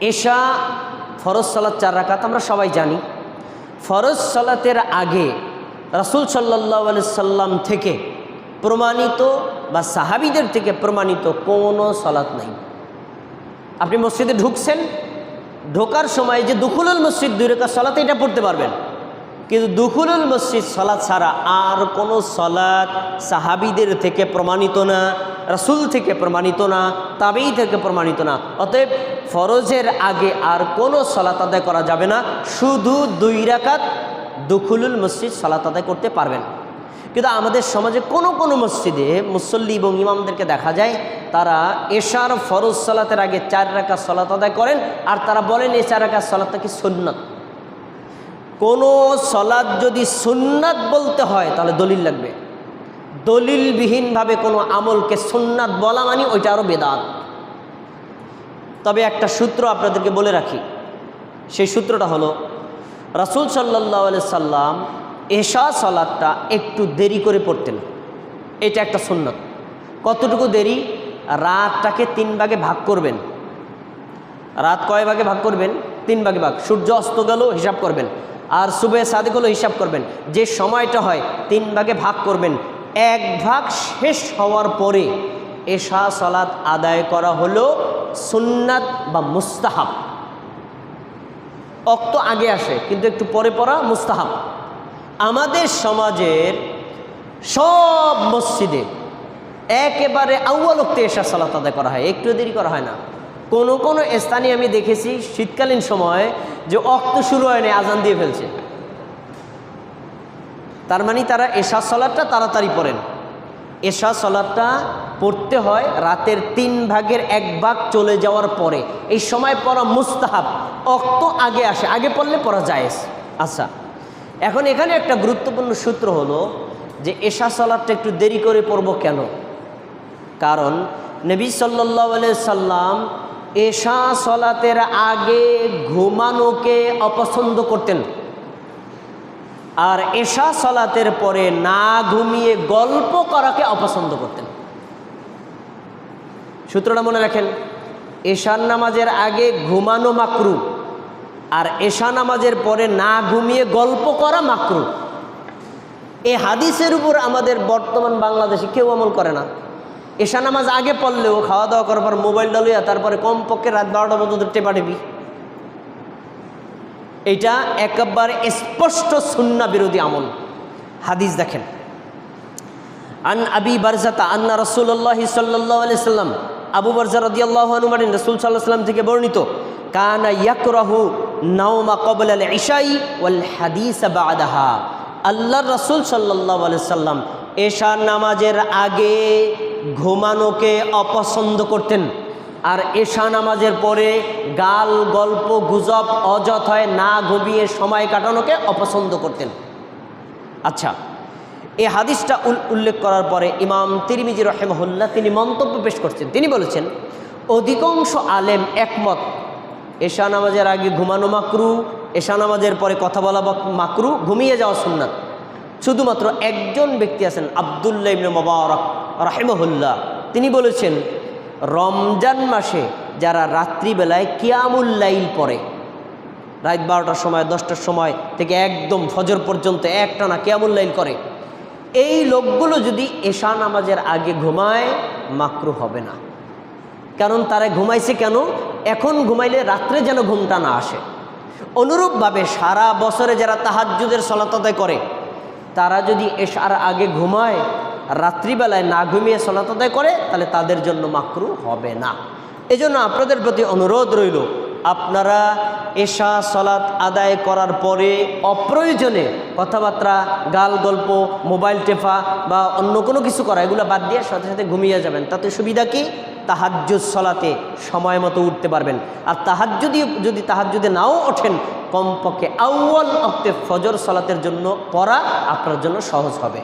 এশা, ফরজ সালাত চার রাকাত আমরা সবাই জানি। ফরজ সালাতের আগে রাসুল সাল্লাহ সাল্লাম থেকে প্রমাণিত বা সাহাবিদের থেকে প্রমাণিত কোনো সালাত নাই। আপনি মসজিদে ঢুকছেন, ঢোকার সময় যে দুখুলুল মসজিদ দুই রেখা সলাতে এটা পড়তে পারবেন। কিন্তু দুখুলুল মসজিদ সলাৎ ছাড়া আর কোনো সলাৎ সাহাবিদের থেকে প্রমাণিত না, রাসুল থেকে প্রমাণিত না তাবেই থেকে প্রমাণিত না। অতএব ফরজের আগে আর কোনো সলাত আদায় করা যাবে না। শুধু দুই রাকাত দুখুলুল মসজিদ সলাত আদায় করতে পারবেন। কিন্তু আমাদের সমাজে কোনো কোনো মসজিদে মুসল্লি এবং ইমামদেরকে দেখা যায়, তারা এশার ফরজ সলাতের আগে চার রাখা সলাত আদায় করেন আর তারা বলেন এই চার রাখা সলাতটা কি সুন্নত। কোনো সলাদ যদি সুন্নাত বলতে হয়, তাহলে দলিল লাগবে। দলিলবিহীনভাবে কোনো আমলকে সুন্নাত বলা মানে ওইটা আরও বেদাত। তবে একটা সূত্র আপনাদেরকে বলে রাখি। সেই সূত্রটা হলো, রাসুল সাল্লাহ সাল্লাম এশা সলাদটা একটু দেরি করে পড়তেন। এটা একটা সুন্নত। কতটুকু দেরি? রাতটাকে তিন ভাগে ভাগ করবেন। রাত কয় ভাগে ভাগ করবেন? তিন ভাগে ভাগ। সূর্য অস্ত গেল, হিসাব করবেন। আর সুবে সাদেক হলো, হিসাব করবেন। যে সময়টা হয়, তিন ভাগে ভাগ করবেন। এক ভাগ শেষ হওয়ার পরে এশা সলাৎ আদায় করা হলো সুন্নাত বা মুস্তাহাব। অক্ত আগে আসে, কিন্তু একটু পরে পড়া মুস্তাহাব। আমাদের সমাজের সব মসজিদে একেবারে আউ্বালক্তে এসা সালাত আদায় করা হয়। একটু দেরি করা হয় না। কোনো কোনো স্থানে আমি দেখেছি শীতকালীন সময় যে অক্ত শুরু হয়নি আজান দিয়ে ফেলছে। তার মানে তারা এশা সলাদটা তাড়াতাড়ি পড়েন। এশা সলাদটা পড়তে হয় রাতের তিন ভাগের এক ভাগ চলে যাওয়ার পরে। এই সময় পড়া মুস্তাহাব, অক্ত আগে আসে। আগে পড়লে পড়া যায় আচ্ছা এখন এখানে একটা গুরুত্বপূর্ণ সূত্র হলো যে এশা সলাদটা একটু দেরি করে পড়ব কেন? কারণ নবী সাল্লাহ সাল্লাম এশা সলাতের আগে ঘুমানোকে অপছন্দ করতেন। আর এশা সলাতের পরে না ঘুমিয়ে গল্প করাকে অপছন্দ করতেন। সূত্রটা মনে রাখেন, এশার নামাজের আগে ঘুমানো মাকরু, আর এশা নামাজের পরে না ঘুমিয়ে গল্প করা মাকরু। এই হাদিসের উপর আমাদের বর্তমান বাংলাদেশে কেউ আমল করে না। এশা নামাজ আগে পড়লেও খাওয়া দাওয়া করার পর মোবাইলটা লইয়া তারপরে কমপক্ষে রাত বারোটা পর্যন্ত টেপা টেপি। এটা একেবারে স্পষ্ট সুন্না বিরোধী আমল। হাদিস দেখেন। আন আবি বারজাতা আন্না রসুল্লাহ সাল্লাহ সাল্লাম, আবু বারজা রদিয়াল্লাহ হনুমানিন রসুল সাল্লাহ সাল্লাম থেকে বর্ণিত, কানা ইয়াকরাহু নাওমা কবল আল ইশাই ওয়াল হাদিস বাদাহা। আল্লাহ রসুল সাল্লাহ সাল্লাম এশা নামাজের আগে ঘুমানোকে অপছন্দ করতেন। আর এশা নামাজের পরে গাল, গল্প, গুজব অযথায় না ঘুমিয়ে সময় কাটানোকে অপছন্দ করতেন। আচ্ছা এই হাদিসটা উল্লেখ করার পরে ইমাম তিরিমিজি রহেমহল্লা তিনি মন্তব্য পেশ করছেন। তিনি বলেছেন, অধিকাংশ আলেম একমত, এশা নামাজের আগে ঘুমানো মাকরু, এশা নামাজের পরে কথা বলা মাকরু, ঘুমিয়ে যাওয়া সুন্নাত। শুধুমাত্র একজন ব্যক্তি আছেন আবদুল্লাহ ইবনে মোবারক রাহেমহুল্লাহ। তিনি বলেছেন রমজান মাসে যারা রাত্রিবেলায় কিয়ামুল্লাইল পড়ে, রাত বারোটার সময়, দশটার সময় থেকে একদম ফজর পর্যন্ত একটানা কিয়ামুল্লাইল করে, এই লোকগুলো যদি এশা নামাজের আগে ঘুমায়, মাকরু হবে না। কারণ তারা ঘুমাইছে কেন? এখন ঘুমাইলে রাত্রে যেন ঘুমটা না আসে। অনুরূপভাবে সারা বছরে যারা তাহাজুদের সলাতদায় করে, তারা যদি এশার আগে ঘুমায় রাত্রিবেলায় না ঘুমিয়ে সলাতদায় করে, তাহলে তাদের জন্য মাকরু হবে না। এজন্য আপনাদের প্রতি অনুরোধ রইল, আপনারা এশা সলাৎ আদায় করার পরে অপ্রয়োজনে কথাবার্তা, গাল গল্প, মোবাইল টেফা বা অন্য কোনো কিছু করা, এগুলো বাদ দিয়ে সাথে সাথে ঘুমিয়ে যাবেন। তাতে সুবিধা কি? তাহাজ্জুদ সলাতে সময় মতো উঠতে পারবেন। আর তাহাজ্জুদি, যদি তাহাজ্জুদে নাও ওঠেন, কমপক্ষে আউ্য়াল অক্তে ফজর সলাতের জন্য পড়া আপনার জন্য সহজ হবে।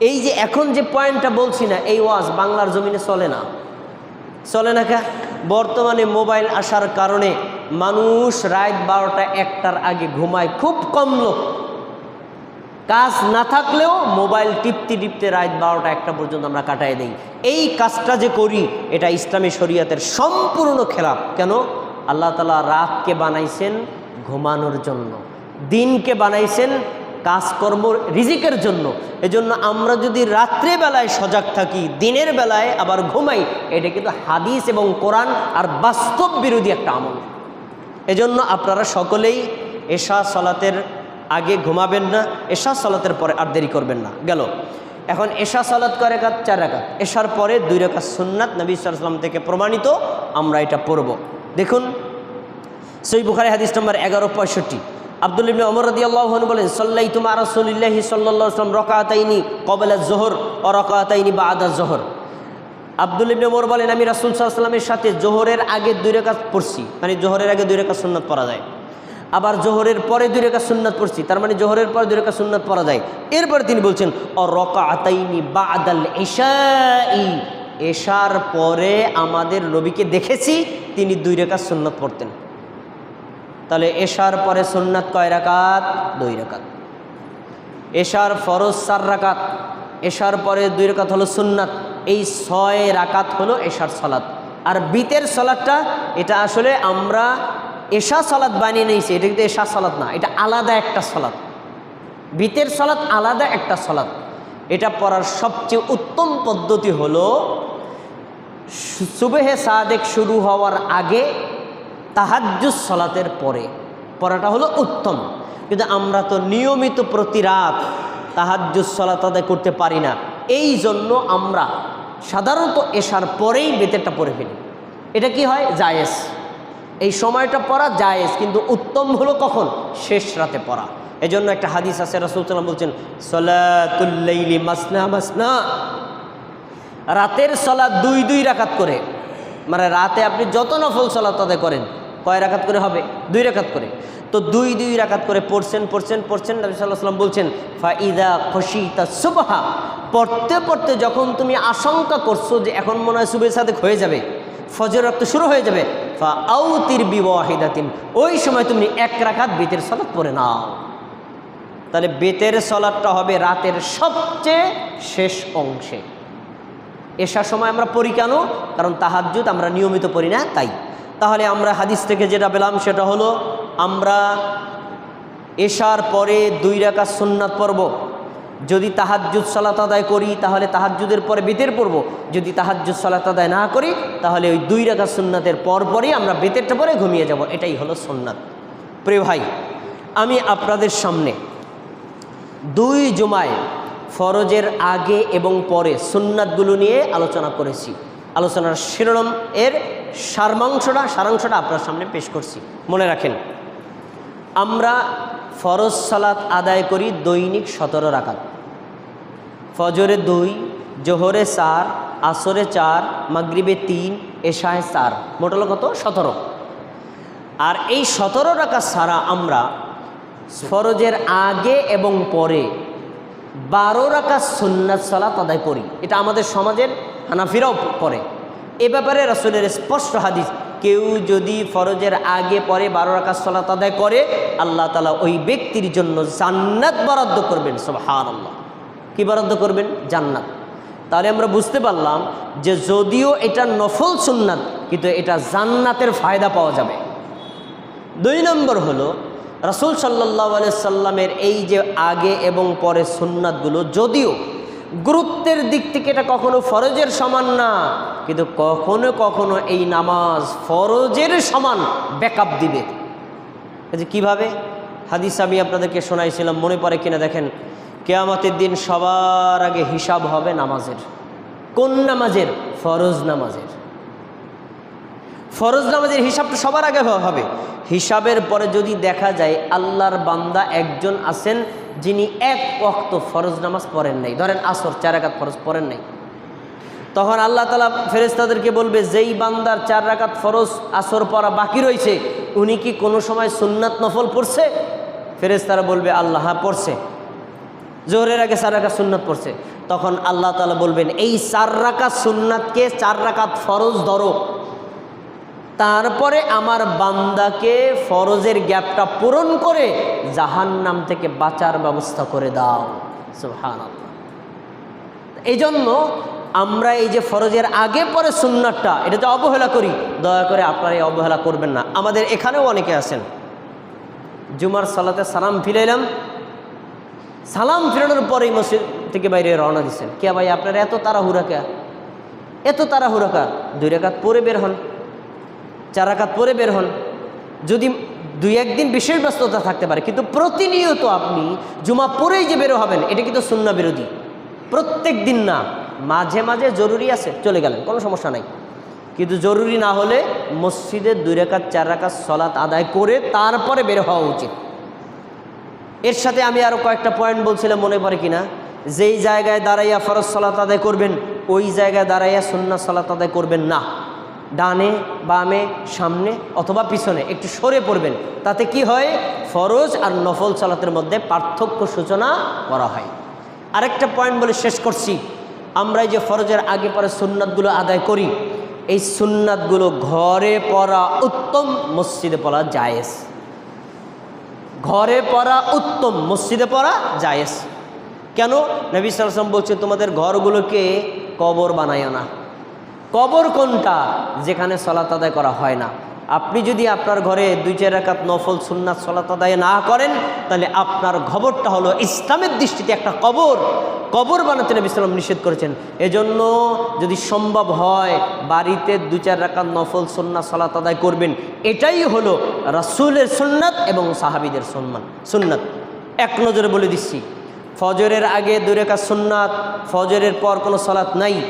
এই যে এখন যে পয়েন্টটা বলছি না, এই ওয়াজ বাংলার জমিনে চলে না। চলে না কা? বর্তমানে মোবাইল আসার কারণে মানুষ রাত বারোটা একটার আগে ঘুমায় খুব কম লোক। কাজ না থাকলেও মোবাইল টিপতে টিপতে রাত বারোটা একটা পর্যন্ত আমরা কাটাই দিই। এই কাজটা যে করি, এটা ইসলামী শরিয়াতের সম্পূর্ণ খেলাপ। কেন? আল্লাহ তালা রাতকে বানাইছেন ঘুমানোর জন্য। দিনকে বানাইছেন কাজকর্ম রিজিকের জন্য। এজন্য আমরা যদি রাত্রেবেলায় সজাগ থাকি, দিনের বেলায় আবার ঘুমাই, এটা কিন্তু হাদিস এবং কোরআন আর বাস্তব বিরোধী একটা আমল। এজন্য আপনারা সকলেই এশা সলাতের আগে ঘুমাবেন না, এশা সলাতের পরে আর দেরি করবেন না। গেল। এখন এশা সলাত করে কাত চার রাকাত। এশার পরে দুই রেখা সুন্নাত নবী সাল্লাম থেকে প্রমাণিত, আমরা এটা পড়ব। দেখুন সই বুখারি হাদিস নম্বর এগারো পঁয়ষট্টি। আব্দুল ইবনে ওমর রাদিয়াল্লাহু আনহু বলেন সাল্লাই তুমা রাসূলুল্লাহি সাল্লাল্লাহু আলাইহি ওয়াসাল্লাম রাকাতাইনি ক্বাবলা যোহর ও রাকাতাইনি বাদা যোহর। আব্দুল ইবনে ওমর বলেন, আমি রাসূল ওয়াসাল্লামের সাথে জোহরের আগে দুই রাকাত পড়ছি মানে জোহরের আগে দুই রাকাত সুন্নাত পড়া যায়। আবার জোহরের পরে দুই রেখা সুন্নাত পড়ছি, তার মানে জোহরের পরে দুই রেখা সুন্নাত পড়া যায়। এরপরে তিনি বলছেন, অ রকা আতাইনি বাদাল এশাই এশার পরে আমাদের নবীকে দেখেছি, তিনি দুই রেখা সুন্নাত পড়তেন। তাহলে এশার পরে সুন্নাত কয় রাকাত? দুই রাকাত। এশার ফরজ চার রাকাত। এশার পরে দুই রাকাত হলো সুন্নাত। এই ছয় রাকাত হলো এশার সলাত। আর বিতের সলাদটা, এটা আসলে আমরা এশা সলাদ বানিয়ে নিয়েছি। এটা কিন্তু এশা সলাদ না, এটা আলাদা একটা সলাদ। বিতের সলাদ আলাদা একটা সলাদ। এটা পড়ার সবচেয়ে উত্তম পদ্ধতি হলো সুবেহে সাদেক শুরু হওয়ার আগে তাহাজ্জুদ সলাতের পরে। পড়াটা হলো উত্তম। কিন্তু আমরা তো নিয়মিত প্রতি রাত তাহাজ্জুদ সলাত আদায় করতে পারি না। এই জন্য আমরা সাধারণত এশার পরেই বেতেরটা পড়ে ফেলি। এটা কি হয়? জায়েজ। এই সময়টা পড়া জায়েজ, কিন্তু উত্তম হলো কখন? শেষ রাতে পড়া। এই জন্য একটা হাদিস আছে, রাসুল সাল্লাম বলছেন সলাতুল্লাইলি মাসনা মাসনা। রাতের সলাদ দুই দুই রাকাত করে। মানে রাতে আপনি যত নফল সলাত আদায় করেন কয় রাকাত করে হবে? দুই রাকাত করে। তো দুই দুই রাকাত করে পড়ছেন পড়ছেন পড়ছেন, নবী সাল্লাহ সাল্লাম বলছেন, ফাইদা খসিতা সুবাহা পড়তে পড়তে যখন তুমি আশঙ্কা করছ যে এখন মনে হয় সুবের সাথে হয়ে যাবে ফজর রক্ত শুরু হয়ে যাবে ফা আউতির বিবাহিদাতিন ওই সময় তুমি এক রাকাত বেতের সলাৎ পড়ে নাও। তাহলে বেতের সলাৎটা হবে রাতের সবচেয়ে শেষ অংশে। এসার সময় আমরা পড়ি কেন? কারণ তাহাজ্জুদ আমরা নিয়মিত পড়ি না, তাই। তাহলে আমরা হাদিস থেকে যেটা পেলাম সেটা হলো আমরা এশার পরে দুই রাকা সুন্নাত পড়ব। যদি তাহাজ্জুদ সালাত আদায় করি, তাহলে তাহাজ্জুদের পরে বেতের পড়ব। যদি তাহাজ্জুদ সালাত আদায় না করি, তাহলে ওই দুই সুন্নাতের পর পরই আমরা বেতেরটা পরে ঘুমিয়ে যাব। এটাই হলো সুন্নাত। প্রিয় ভাই, আমি আপনাদের সামনে দুই জুমায় ফরজের আগে এবং পরে সুন্নাতগুলো নিয়ে আলোচনা করেছি। আলোচনার শিরোনাম এর সারমাংশটা সারাংশটা আপনার সামনে পেশ করছি। মনে রাখেন, আমরা ফরজ সালাত আদায় করি দৈনিক সতেরো রাকাত। ফজরে দুই, জোহরে চার, আসরে চার, মাগরিবে তিন, এশায় চার। মোট হলো কত? সতেরো। আর এই সতেরো রাকাত ছাড়া আমরা ফরজের আগে এবং পরে বারো রাকাত সুন্নাত সালাত আদায় করি। এটা আমাদের সমাজের হানাফিরাও করে এ ব্যাপারে রাসুলের স্পষ্ট হাদিস, কেউ যদি ফরজের আগে পরে বারো রাকাত সালাত আদায় করে, আল্লাহ তালা ওই ব্যক্তির জন্য জান্নাত বরাদ্দ করবেন সব হার আল্লাহ কী বরাদ্দ করবেন? জান্নাত। তাহলে আমরা বুঝতে পারলাম যে যদিও এটা নফল সুন্নাত, কিন্তু এটা জান্নাতের ফায়দা পাওয়া যাবে। দুই নম্বর হলো, রাসুল সাল্লাহ সাল্লামের এই যে আগে এবং পরে সুন্নাতগুলো, যদিও গুরুত্বের দিক থেকে এটা কখনো ফরজের সমান না কিন্তু কখনো কখনো এই নামাজ ফরজের সমান ব্যাকআপ দিবে। কীভাবে? হাদিস আমি আপনাদেরকে শোনাইছিলাম, মনে পড়ে কিনা দেখেন। কেয়ামতের দিন সবার আগে হিসাব হবে নামাজের। কোন নামাজের? ফরজ নামাজের। ফরজ নামাজের হিসাবটা সবার আগে হবে। হিসাবের পরে যদি দেখা যায় আল্লাহর বান্দা একজন আছেন, যিনি এক ওয়াক্ত ফরজ নামাজ পড়েন নাই। ধরেন আসর, চার রাকাত ফরজ পড়েন নাই। তখন আল্লাহ তালা ফেরেস্তাদেরকে বলবে, যেই বান্দার চার রাকাত ফরজ, আসর পড়া বাকি রয়েছে উনি কি কোনো সময় সুন্নাত নফল পড়ছে? ফেরেস্তারা বলবে, আল্লাহ হ্যাঁ পড়ছে। জোহরের আগে চার রাকাত সুন্নাত পড়ছে। তখন আল্লাহ তালা বলবেন, এই চার রাকাত সুন্নাতকে চার রাকাত ফরজ ধরো। তারপরে আমার বান্দাকে ফরজের গ্যাপটা পূরণ করে জাহান্নাম থেকে বাঁচার ব্যবস্থা করে দাও। সুবহানাল্লাহ। এই জন্য আমরা এই যে ফরজের আগে পরে সুন্নাতটা এটা যে অবহেলা করি। দয়া করে আপনারা এই অবহেলা করবেন না। আমাদের এখানেও অনেকে আছেন। জুমার সালাতে সালাম ফিরাইলাম। সালাম ফিরানোর পরেই মসজিদ থেকে বাইরে রওনা দিচ্ছেন কে ভাই, আপনারা এত তাড়াহুড়া কে? এত তাড়াহুড়া কা? দুই রেখাত পরে বের হন। চার রাকাত পরে বের হন। যদি দুই একদিন বিশেষ ব্যস্ততা থাকতে পারে, কিন্তু প্রতিনিয়ত আপনি জুমা পরেই যে বেরো হবেন, এটা কিন্তু শূন্য বিরোধী। প্রত্যেক দিন না। মাঝে মাঝে জরুরি আছে, চলে গেলেন, কোনো সমস্যা নাই। কিন্তু জরুরি না হলে মসজিদে দুই রেখাত, চার রাকাত সলাৎ আদায় করে তারপরে বের হওয়া উচিত। এর সাথে আমি আরও কয়েকটা পয়েন্ট বলছিলাম, মনে পড়ে কিনা? যেই জায়গায় দাঁড়াইয়া ফরজ সলাত আদায় করবেন, ওই জায়গায় দাঁড়াইয়া সুন্না সলাত আদায় করবেন না। ডানে, বামে, সামনে অথবা পিছনে একটু সরে পড়বেন। তাতে কি হয়? ফরজ আর নফল সালাতের মধ্যে পার্থক্য সূচনা করা হয়। আরেকটা পয়েন্ট বলে শেষ করছি। আমরা যে ফরজের আগে পরে সুন্নাতগুলো আদায় করি, এই সুন্নাতগুলো ঘরে পড়া উত্তম মসজিদে পড়া জায়েজ। ঘরে পড়া উত্তম মসজিদে পড়া জায়েজ। কেন? নবী সালাম বলছে, তোমাদের ঘরগুলোকে কবর বানায় না। কবর কোনটা? যেখানে সলাত আদায় করা হয় না। আপনি যদি আপনার ঘরে দুই, চার রাকাত নফল সুন্নাত সলাত আদায় না করেন, তাহলে আপনার খবরটা হলো ইসলামের দৃষ্টিতে একটা কবর। কবর বানাতে নবী সাল্লাম নিষেধ করেছেন। এজন্য যদি সম্ভব হয়, বাড়িতে দু চার রাকাত নফল সুন্নাত সলাত আদায় করবেন। এটাই হলো রাসুলের সুন্নাত এবং সাহাবিদের সম্মান। সুন্নাত। এক নজরে বলে দিচ্ছি, ফজরের আগে দুরেকা রেখা সুন্নাত, ফজরের পর কোনো সলাৎ নাই।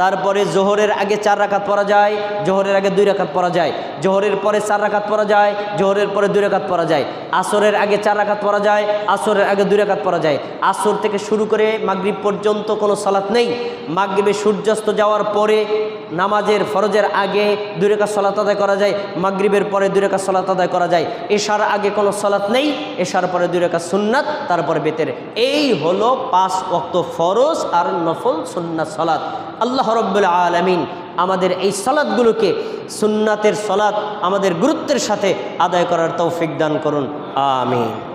তারপরে জোহরের আগে চার রাকাত পরা যায়, জোহরের আগে দুই রাকাত পরা যায়, জোহরের পরে চার রাকাত পরা যায়, জোহরের পরে দুই রাকাত পরা যায়, আসরের আগে চার রাকাত পরা যায়, আসরের আগে দুই রাকাত পরা যায়। আসর থেকে শুরু করে মাগরিব পর্যন্ত কোনো সালাত নেই। মাগরিবে সূর্যাস্ত যাওয়ার পরে নামাজের ফরজের আগে দুই রেখা সলাত আদায় করা যায়, মাগরিবের পরে দুই রেখা সলাত আদায় করা যায়। এশার আগে কোনো সলাৎ নেই, এশার পরে দুই রেখা সুন্নাত, তারপরে বেতের। এই হলো পাঁচ ওয়াক্ত ফরজ আর নফল সুন্নাত সলাৎ আল্লাহ রব্বুল আলমিন আমাদের এই সলাৎগুলোকে সুন্নাতের সলাৎ আমাদের গুরুত্বের সাথে আদায় করার তৌফিক দান করুন। আমিন।